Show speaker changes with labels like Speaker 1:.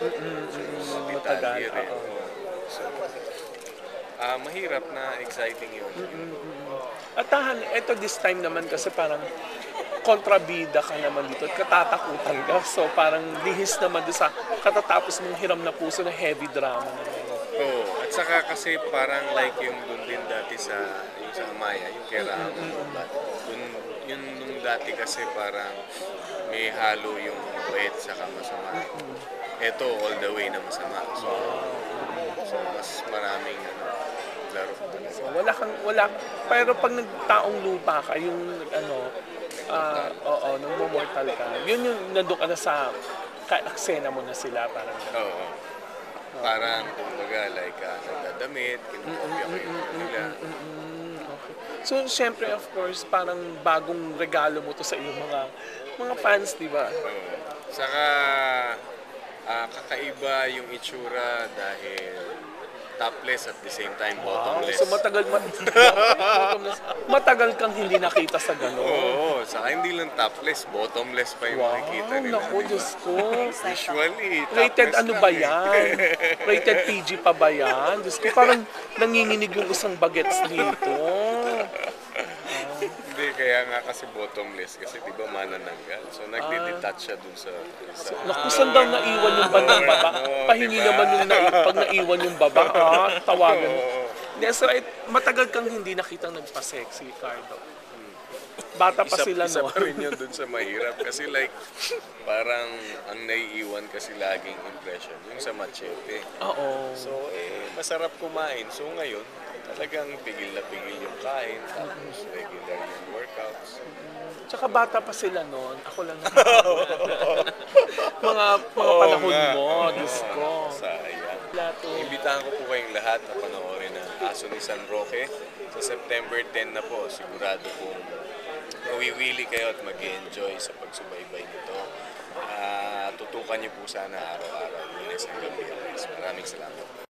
Speaker 1: Matagal,
Speaker 2: detalye rin.
Speaker 1: oo.
Speaker 2: So, ah mahirap na exciting yun.
Speaker 1: At tahan, ito this time naman kasi parang kontrabida ka naman dito at katatakutan ka. So parang lihis naman doon sa katatapos mong hiram na puso na heavy drama naman.
Speaker 2: Oo. At saka kasi parang like yung dun din dati sa yung sa Amaya, yung kay Rama. Dun, yun nung dati kasi parang may halo yung wet saka masama. Ito all the way na masama. So, so mas maraming ano, laro.
Speaker 1: So wala kang, wala, pero pag nagtaong lupa ka, yung ano, ah, oo, nung mortal ka, yun yung nandun ka na sa ka-eksena mo na sila, parang
Speaker 2: Oo. Parang, kumbaga, like, uh, nagdadamit, kinukopya ko yung nila.
Speaker 1: Mm, okay. So, syempre, of course, parang bagong regalo mo to sa iyong mga mga fans, di ba?
Speaker 2: Oo. Saka, ah, kakaiba yung itsura dahil topless at the same time
Speaker 1: Wow,
Speaker 2: bottomless.
Speaker 1: so matagal, ma- bottomless. matagal kang hindi nakita sa gano'n.
Speaker 2: Oo, saka hindi lang topless, bottomless pa yung
Speaker 1: Wow,
Speaker 2: makikita nila.
Speaker 1: naku? Diyos ko.
Speaker 2: Usually,
Speaker 1: Rated ano ba
Speaker 2: eh.
Speaker 1: yan? Rated PG pa ba yan? Diyos ko, parang nanginginig yung isang bagets dito.
Speaker 2: Kaya nga kasi bottomless kasi di ba manananggal. So nagde-detach siya dun sa... sa
Speaker 1: Naku, saan daw naiwan yung bandang baba?
Speaker 2: Oo,
Speaker 1: Pahingi
Speaker 2: diba?
Speaker 1: naman yung nai- pag naiwan yung baba, ha? Tawagan mo.
Speaker 2: Oo.
Speaker 1: That's right. Matagal kang hindi nakitang nagpa-sexy, Cardo. Bata pa
Speaker 2: isa,
Speaker 1: sila,
Speaker 2: isa
Speaker 1: no?
Speaker 2: pa rin yun dun sa mahirap. Kasi like, parang ang naiiwan kasi laging impression, yung sa machete.
Speaker 1: Oo.
Speaker 2: So, eh, masarap kumain. So, ngayon, talagang pigil na pigil yung kain. Tapos, regular yung workouts.
Speaker 1: Tsaka bata pa sila noon. Ako lang na. mga mga
Speaker 2: Oo
Speaker 1: panahon
Speaker 2: nga.
Speaker 1: mo, Diyos ko.
Speaker 2: Sayang. Imbitahan ko po kayong lahat na panoorin ang Aso ni San Roque. Sa September 10 na po, sigurado pong mawiwili kayo at mag enjoy sa pagsubaybay nito. Ah, tutukan niyo po sana araw-araw, lunes hanggang biyernes. Maraming salamat.